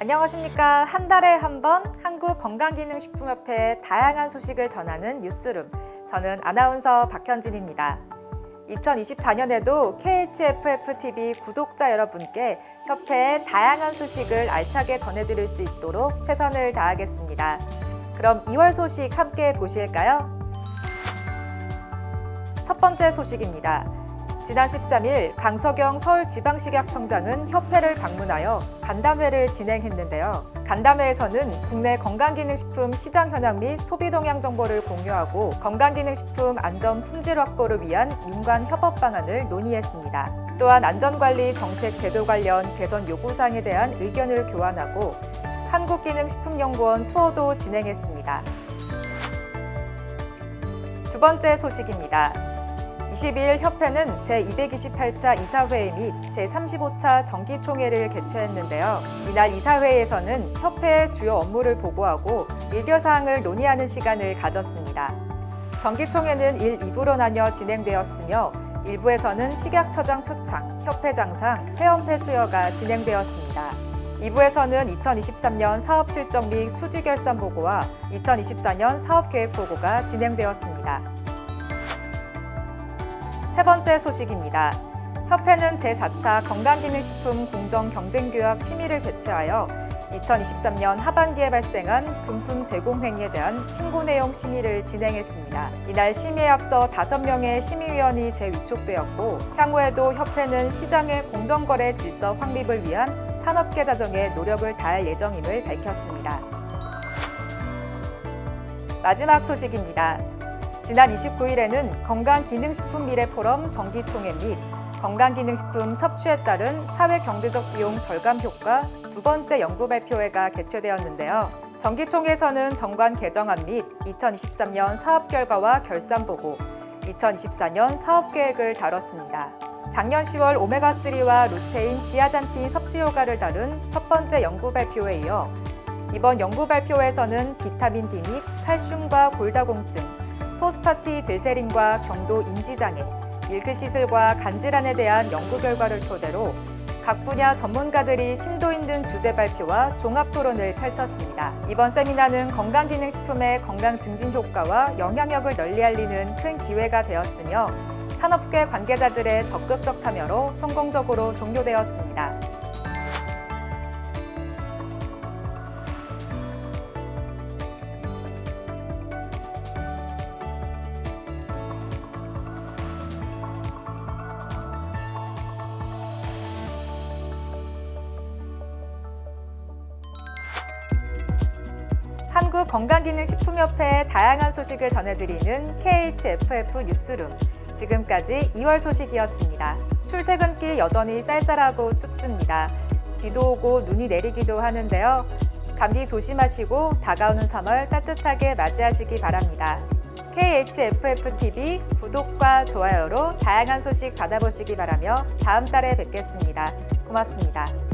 안녕하십니까. 한 달에 한 번 한국 건강기능식품협회의 다양한 소식을 전하는 뉴스룸. 저는 아나운서 박현진입니다. 2024년에도 KHFF-TV 구독자 여러분께 협회의 다양한 소식을 알차게 전해드릴 수 있도록 최선을 다하겠습니다. 그럼 2월 소식 함께 보실까요? 첫 번째 소식입니다. 지난 13일 강석영 서울지방식약청장은 협회를 방문하여 간담회를 진행했는데요. 간담회에서는 국내 건강기능식품 시장 현황 및 소비 동향 정보를 공유하고 건강기능식품 안전 품질 확보를 위한 민관 협업 방안을 논의했습니다. 또한 안전관리 정책 제도 관련 개선 요구사항에 대한 의견을 교환하고 한국기능식품연구원 투어도 진행했습니다. 두 번째 소식입니다. 22일 협회는 제228차 이사회의 및 제35차 정기총회를 개최했는데요. 이날 이사회에서는 협회의 주요 업무를 보고하고 의결사항을 논의하는 시간을 가졌습니다. 정기총회는 1, 2부로 나뉘어 진행되었으며 1부에서는 식약처장 표창, 협회 장상, 회원패 수여가 진행되었습니다. 2부에서는 2023년 사업 실적 및 수지 결산 보고와 2024년 사업 계획 보고가 진행되었습니다. 세 번째 소식입니다. 협회는 제4차 건강기능식품 공정 경쟁교약 심의를 개최하여 2023년 하반기에 발생한 금품 제공 행위에 대한 신고 내용 심의를 진행했습니다. 이날 심의에 앞서 5명의 심의위원이 재위촉되었고 향후에도 협회는 시장의 공정거래 질서 확립을 위한 산업계 자정에 노력을 다할 예정임을 밝혔습니다. 마지막 소식입니다. 지난 29일에는 건강기능식품 미래포럼 정기총회 및 건강기능식품 섭취에 따른 사회경제적 비용 절감 효과 두 번째 연구 발표회가 개최되었는데요. 정기총회에서는 정관 개정안 및 2023년 사업 결과와 결산 보고, 2024년 사업 계획을 다뤘습니다. 작년 10월 오메가3와 루테인, 지아잔틴 섭취 효과를 다룬 첫 번째 연구 발표에 이어 이번 연구 발표에서는 비타민 D 및 칼슘과 골다공증, 포스파티 들세린과 경도 인지장애, 밀크시슬과 간질환에 대한 연구 결과를 토대로 각 분야 전문가들이 심도 있는 주제 발표와 종합 토론을 펼쳤습니다. 이번 세미나는 건강기능식품의 건강 증진 효과와 영향력을 널리 알리는 큰 기회가 되었으며 산업계 관계자들의 적극적 참여로 성공적으로 종료되었습니다. 한국 건강기능식품협회의 다양한 소식을 전해드리는 KHFF 뉴스룸. 지금까지 2월 소식이었습니다. 출퇴근길 여전히 쌀쌀하고 춥습니다. 비도 오고 눈이 내리기도 하는데요. 감기 조심하시고 다가오는 3월 따뜻하게 맞이하시기 바랍니다. KHFF-TV 구독과 좋아요로 다양한 소식 받아보시기 바라며 다음 달에 뵙겠습니다. 고맙습니다.